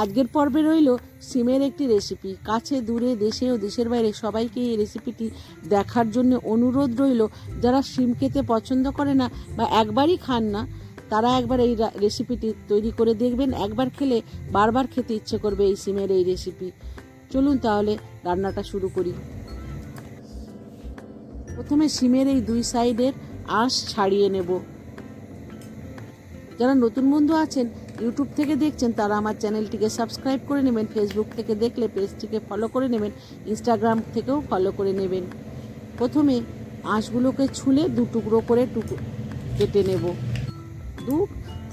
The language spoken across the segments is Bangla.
আজকের পর্বে রইল সিমের একটি রেসিপি কাছে, দূরে, দেশে ও দেশের বাইরে সবাইকে এই রেসিপিটি দেখার জন্য অনুরোধ রইল। যারা সিম খেতে পছন্দ করে না বা একবারই খান না, তারা একবার এই রেসিপিটি তৈরি করে দেখবেন। একবার খেলে বারবার খেতে ইচ্ছে করবে এই সিমের এই রেসিপি চলুন তাহলে রান্নাটা শুরু করি। প্রথমে সিমের এই দুই সাইডের আঁশ ছাড়িয়ে নেব। যারা নতুন বন্ধু আছেন ইউটিউব থেকে দেখছেন, তারা আমার চ্যানেলটিকে সাবস্ক্রাইব করে নেবেন ফেসবুক থেকে দেখলে পেজটিকে ফলো করে নেবেন ইনস্টাগ্রাম থেকেও ফলো করে নেবেন। প্রথমে আঁশগুলোকে ছুলে দু টুকরো করে টুকরো কেটে নেব। দু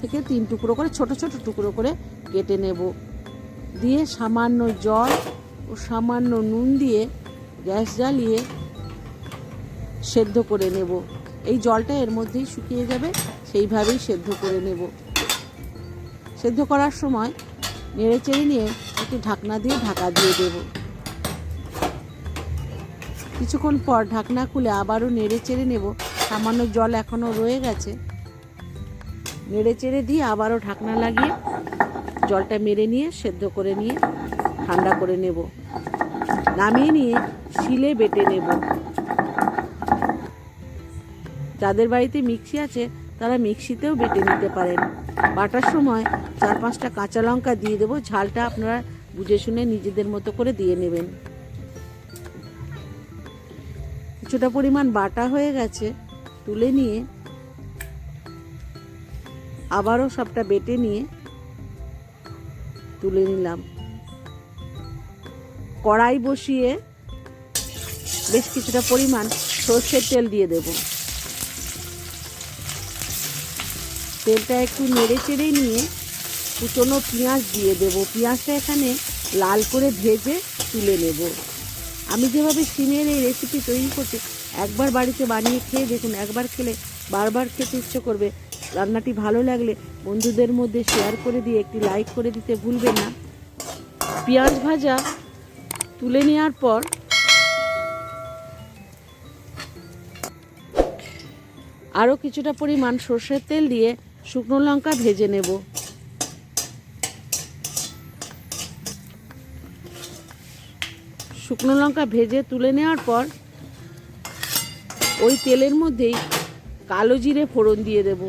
থেকে তিন টুকরো করে, ছোট ছোট টুকরো করে কেটে নেব। দিয়ে সামান্য জল ও সামান্য নুন দিয়ে গ্যাস জ্বালিয়ে সেদ্ধ করে নেব। এই জলটা এর মধ্যেই শুকিয়ে যাবে, সেইভাবেই সেদ্ধ করে নেব। সেদ্ধ করার সময় নেড়ে চেড়ে নিয়ে একটু ঢাকনা দিয়ে ঢাকা দিয়ে দেব। কিছুক্ষণ পর ঢাকনা খুলে আবারও নেড়ে চেড়ে নেব। সামান্য জল এখনও রয়ে গেছে। নেড়ে চেড়ে দিয়ে আবারও ঢাকনা লাগিয়ে জলটা মেরে নিয়ে, সেদ্ধ করে নিয়ে, ঠান্ডা করে নেব। নামিয়ে নিয়ে শিলে বেটে নেব। যাদের বাড়িতে মিক্সি আছে, তারা মিক্সিতেও বেটে নিতে পারেন। বাটার সময় চার পাঁচটা কাঁচা লঙ্কা দিয়ে দেবো। ঝালটা আপনারা বুঝে শুনে নিজেদের মতো করে দিয়ে নেবেন। কিছুটা পরিমাণ বাটা হয়ে গেছে, তুলে নিয়ে আবারও সবটা বেটে নিয়ে তুলে নিলাম। কড়াই বসিয়ে বেশ কিছুটা পরিমাণ সর্ষের তেল দিয়ে দেবো। তেলটা একটু নেড়ে চেড়ে নিয়ে কুচনো পেঁয়াজ দিয়ে দেবো। পেঁয়াজটা এখানে লাল করে ভেজে তুলে নেব। আমি যেভাবে সিমের এই রেসিপি তৈরি করছি, একবার বাড়িতে বানিয়ে খেয়ে দেখুন, একবার খেলে বারবার খেতে ইচ্ছে করবে। রান্নাটি ভালো লাগলে বন্ধুদের মধ্যে শেয়ার করে দিয়ে, একটি লাইক করে দিতে ভুলবেন না। পেঁয়াজ ভাজা তুলে নেওয়ার পর আরও কিছুটা পরিমাণ সর্ষের তেল দিয়ে শুকনো লঙ্কা ভেজে নেব। শুকনো লঙ্কা ভেজে তুলে নেওয়ার পর ওই তেলের মধ্যেই কালো জিরে ফোড়ন দিয়ে দেব।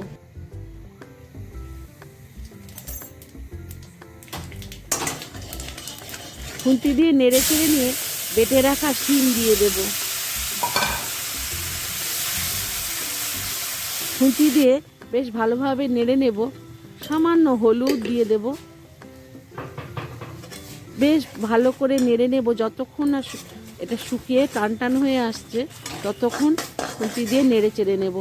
খুন্তি দিয়ে নেড়ে চেড়ে নিয়ে বেটে রাখা শিম দিয়ে দেবো। খুঁটি দিয়ে বেশ ভালোভাবে নেড়ে নেব। সামান্য হলুদ দিয়ে দেব। বেশ ভালো করে নেড়ে নেব যতক্ষণ না এটা শুকিয়ে টান টান হয়ে আসছে, ততক্ষণ খুঁটি দিয়ে নেড়ে চেড়ে নেব।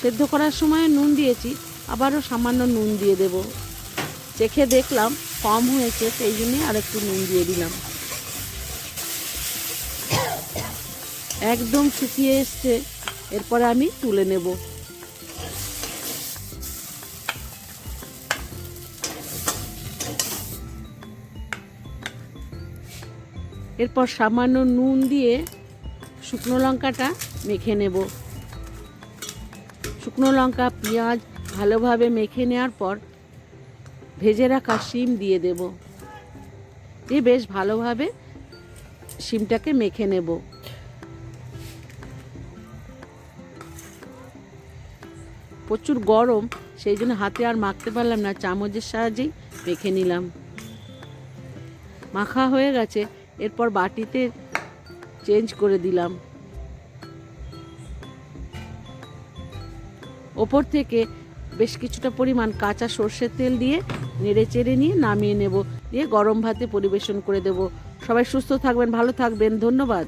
সেদ্ধ করার সময় নুন দিয়েছি, আবারও সামান্য নুন দিয়ে দেব। চেখে দেখলাম কম হয়েছে, সেই জন্যে আর একটু নুন দিয়ে দিলাম। একদম শুকিয়ে এসছে, এরপরে আমি তুলে নেব। এরপর সামান্য নুন দিয়ে শুকনো লঙ্কাটা মেখে নেব। শুকনো লঙ্কা, পেঁয়াজ ভালোভাবে মেখে নেওয়ার পর ভেজে রাখা শিম দিয়ে দেব। দিয়ে বেশ ভালোভাবে শিমটাকে মেখে নেব। প্রচুর গরম, সেই জন্য হাতে আর মাখতে পারলাম না, চামচের সাহায্যেই মেখে নিলাম। মাখা হয়ে গেছে এরপর বাটিতে চেঞ্জ করে দিলাম। ওপর থেকে বেশ কিছুটা পরিমাণ কাঁচা সর্ষের তেল দিয়ে নেড়ে চেড়ে নিয়ে নামিয়ে নেব। দিয়ে গরম ভাতে পরিবেশন করে দেব। সবাই সুস্থ থাকবেন, ভালো থাকবেন। ধন্যবাদ।